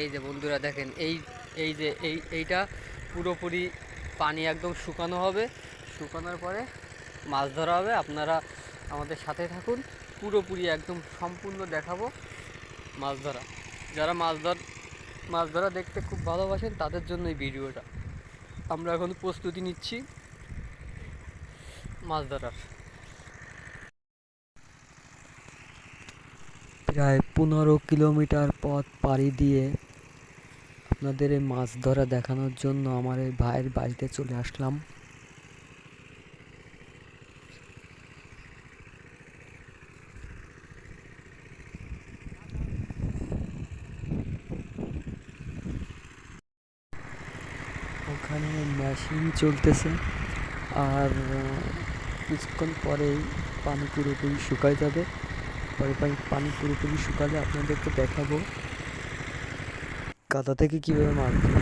এই যে বন্ধুরা দেখেন, এই এই যে, এই, এইটা পুরোপুরি পানি একদম শুকানো হবে। শুকানোর পরে মাছ ধরা হবে। আপনারা আমাদের সাথে থাকুন। পুরোপুরি একদম সম্পূর্ণ দেখাবো মাছ ধরা। যারা মাছ ধর, মাছ ধরা দেখতে খুব ভালোবাসেন, তাদের জন্য এই ভিডিওটা। আমরা এখন প্রস্তুতি নিচ্ছি মাছ ধরার। প্রায় পনেরো কিলোমিটার পথ পাড়ি দিয়ে আপনাদের এই মাছ ধরা দেখানোর জন্য আমার এই ভাইয়ের বাড়িতে চলে আসলাম। ওখানে মেশিন চলতেছে আর কিছুক্ষণ পরেই পানি পুরোপুরি শুকায় যাবে। পরে পানি পুরোপুরি শুকালে আপনাদেরকে দেখাবো। কাদা থেকে কীভাবে মাছ ধরে।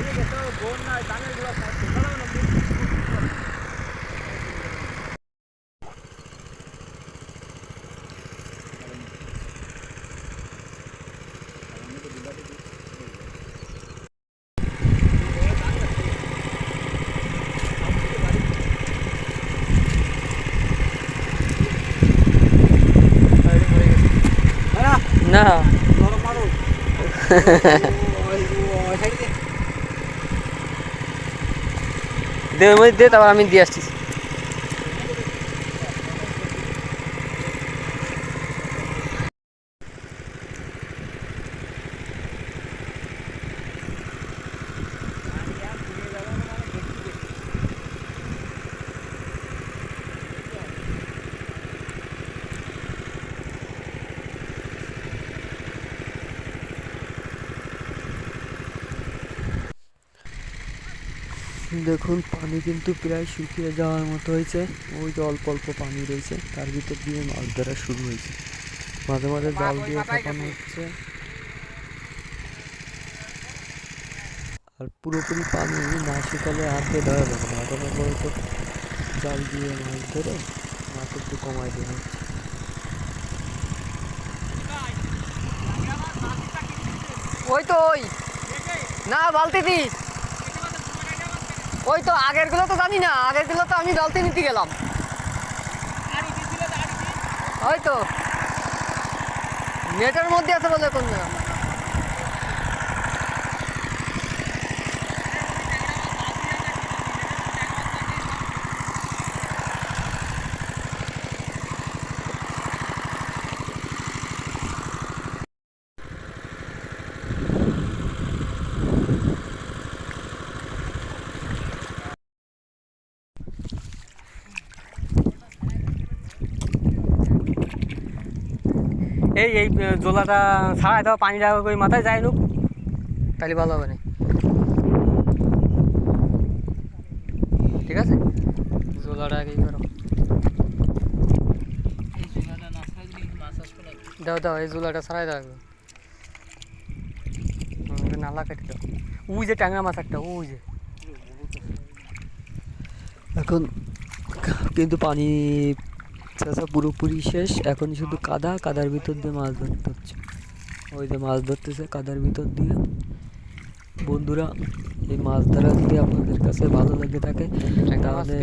এই যে তো বন্যা ধানের গুলো খাচ্ছে ভালো না দে। ওই দে তারপর আমি দিয়ে আসছি দেখুন পানি কিন্তু প্রায় শুকিয়ে যাওয়ার মতো হয়েছে। ওই যে অল্প অল্প পানি রয়েছে তার ভিতর দিয়ে মাছ ধরা শুরু হয়েছে। মাঝে মাঝে জাল দিয়ে চাপানো হচ্ছে। আর পুরোপুরি পানি না শুকালে হাতে ধরা যাবে না। ধরার পরে জাল দিয়ে মাছ ধরে মাছ একটু কমাই দেওয়া হচ্ছে ওই তো ওই। না বালতি দি। ওই তো আগেরগুলো তো জানি না আগেরগুলো তো আমি দলতে নিতে গেলাম। ওই তো। নেটের মধ্যে আছে বলে কোন এই এই জোলাটা ছাড়াই দাও পানিটা ওই মাথায় যায় নুক। তাহলে ভালো হবে না। ঠিক আছে? জোলাটা আগেই করো? দাও দাও এই জোলাটা ছাড়াই দাও নালা কেটে দাও। ওই যে টাঙ্গা মাছ একটা ওই যে। এখন কিন্তু পানি চাষা পুরোপুরি শেষ এখন শুধু কাদা কাদার ভিতর দিয়ে মাছ ধরতে হচ্ছে। ওই যে মাছ ধরতেছে কাদার ভিতর দিয়ে। বন্ধুরা এই মাছ ধরা যদি আপনাদের কাছে ভালো লেগে থাকে তাহলে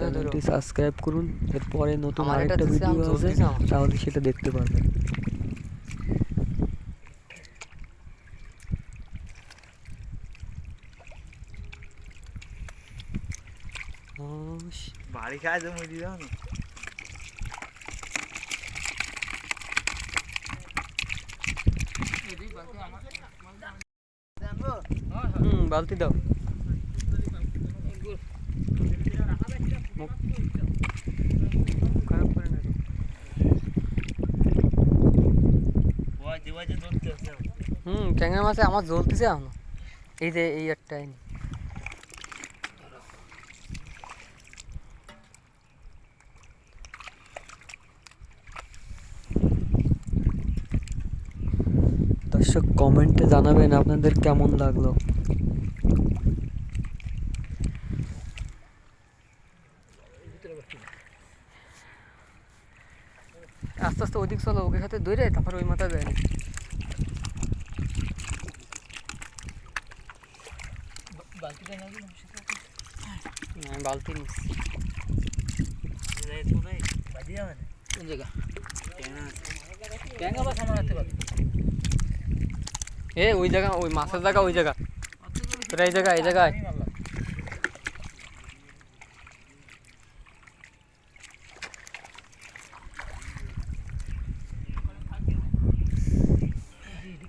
চ্যানেলটি সাবস্ক্রাইব করুন। এরপরে নতুন আরেকটা ভিডিও আছে। তাহলে সেটা দেখতে পারবেন। বাড়ি খায় তো মুড়ি বালতি দাও। হুম, ট্যাংরা মাছে আমার জ্বলতেছে এখনও। এই যে, এই একটাই দর্শক কমেন্টে জানাবেন আপনাদের কেমন লাগল। আস্তে আস্তে ওদিক চলো ওকে সাথে ধরে তারপর ওই মাথা দেয় আমি বালতি নিচ্ছি। এ ওই জায়গা ওই মাছের জায়গা ওই জায়গা। তোরা এই জায়গা এই জায়গায়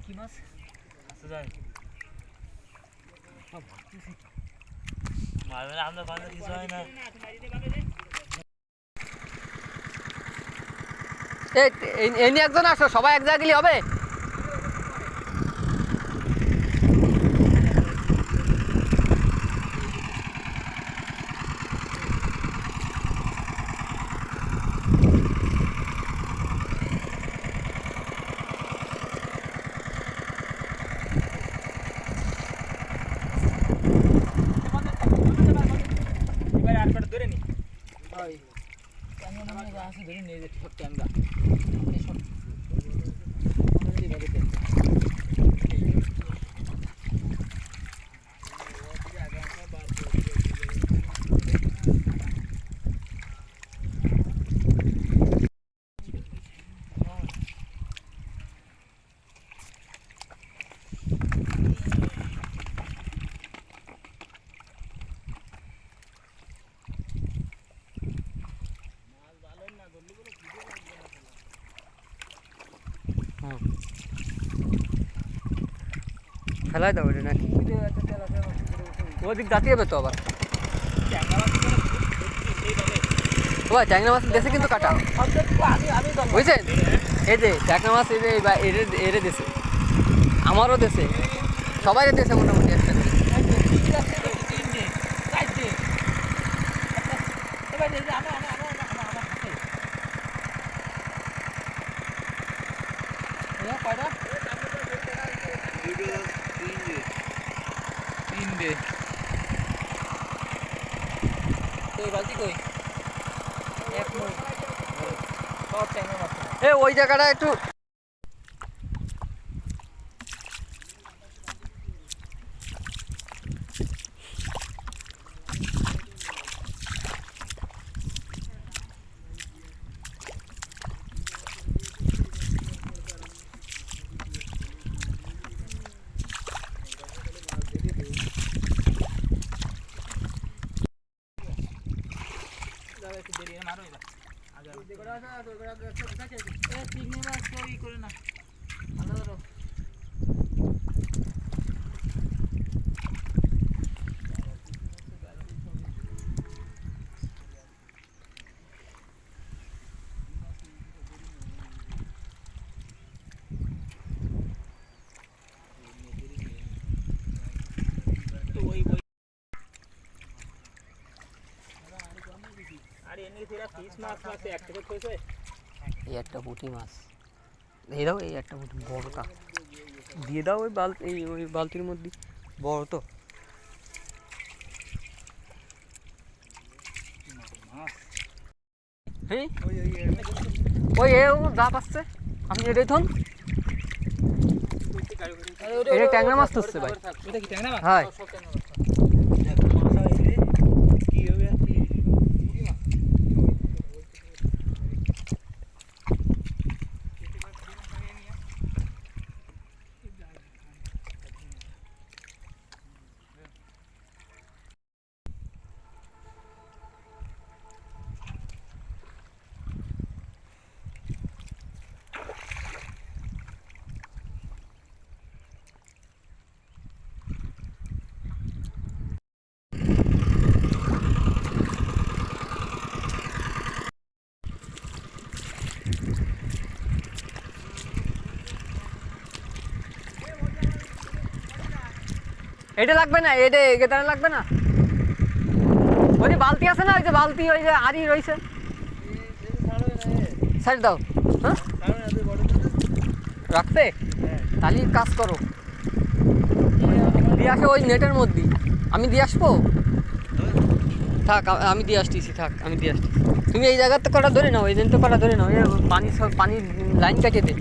কি মাছ মারবেন আমরা এই- নিয়ে একজন আসো সবাই এক জায়গায় হবে এবার আর কটা ধরে নি ট্যাঙ্গা মনে হয় আছে ধরে নিয়ে যেতে সব ট্যাঙ্গা এই সব অলরেডি বাজে ট্যাঙ্গা ফেলাই দাও এটা নাকি? ওদিক জাতি হবে তো আবার। ও ট্যাংরা মাছ দেশে কিন্তু কাটা। বুঝছেন এই যে ট্যাংরা মাছ এই যে এরে এরে দেশে। আমারও দেশে। সবাই দেশে মোটামুটি একটা করে। তিনটে কই বালতি কই এক মুখ সব ট্যাঙ্গা মাছ এ ওই জায়গাটা একটু দাদা একটু দেরি মারো এবার আগে এ চিংড়ি মাছ তো ই করে না ভালো ধরো তো ওই ওই আর এমনি তোরা ফিস মাছ মাছ এক থেকে কইছে এই একটা পুঁটি মাছ। এই দাও এই একটা পুঁটি বড়টা দিয়ে দাও ওই বালতি এই ওই বালতির মধ্যে। বড় তো। হ্যাঁ? ওই এ ও যা পাচ্ছে। আপনি এটাই থন এটা ট্যাংরা মাছ ধরছে ভাই। এটা কি ট্যাংরা মাছ হাই সব ট্যাংরা মাছ কি হবে এটা লাগবে না, এটা এগেতারে লাগবে না। ওই বালতি আছে না, ওই যে বালতি, ওই যে আড়ি রয়েছে। সাইড দাও। হ্যাঁ? রাখতে? তাহলে কাজ করো। দিয়ে আসো ওই নেটের মধ্যে। আমি দিয়ে আসব? থাক আমি দিয়ে আসতেছি, থাক, আমি দিয়ে আসতেছি। তুমি এই জায়গাতে কটা ধরে নাও, এই দিন তো কটা ধরে নাও। পানি সব, পানির লাইন কাটিয়ে দে।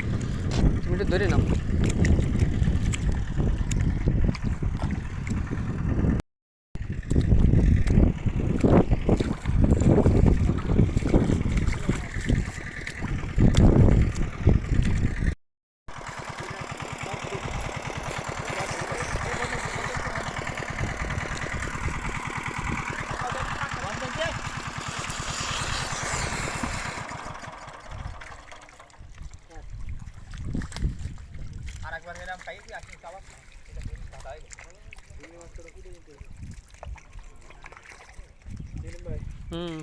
তুমি একটু ধরে নাও আর একবার এরকম পাইছি আসি চাবা এটা বেশ কাদা হয়ে গেছে। হুম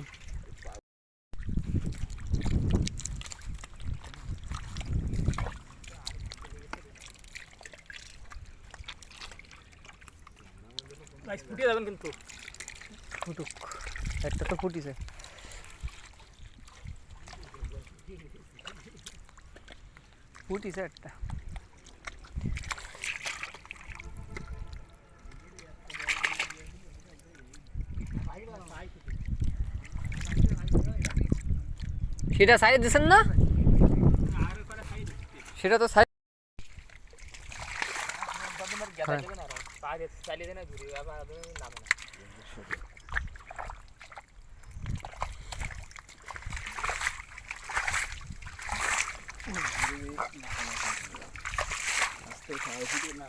মাছ ফুটিয়ে যাবেন কিন্তু। ফুটুক একটা তো ফুটিছে ফুটিছে একটা। সেটা সাইড দিছেন না? সেটা তো সাইড তোমার গেদা দেবে না পায়ে চালিয়ে দেয় না ঘুরে আবার নামে না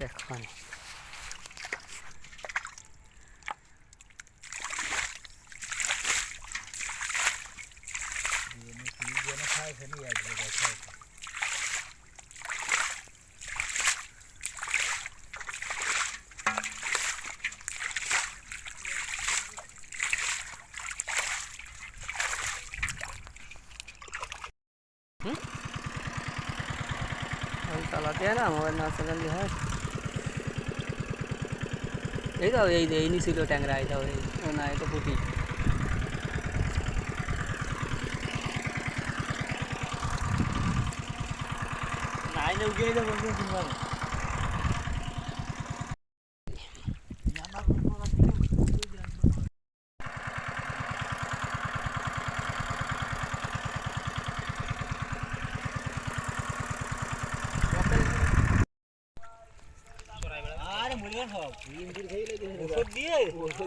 দেখুন ওই চালাতে হয় না মোবাইল না চালালে হয় এই দাও এই যে এই নিছিল ট্যাংরা এই দাও এই ও না এটা পুটি নাই না উগিয়ে যাব কিনবো আরে মূল্যবান সব ইঞ্জিন খেয়ে লেগে ওষুধ দিয়ে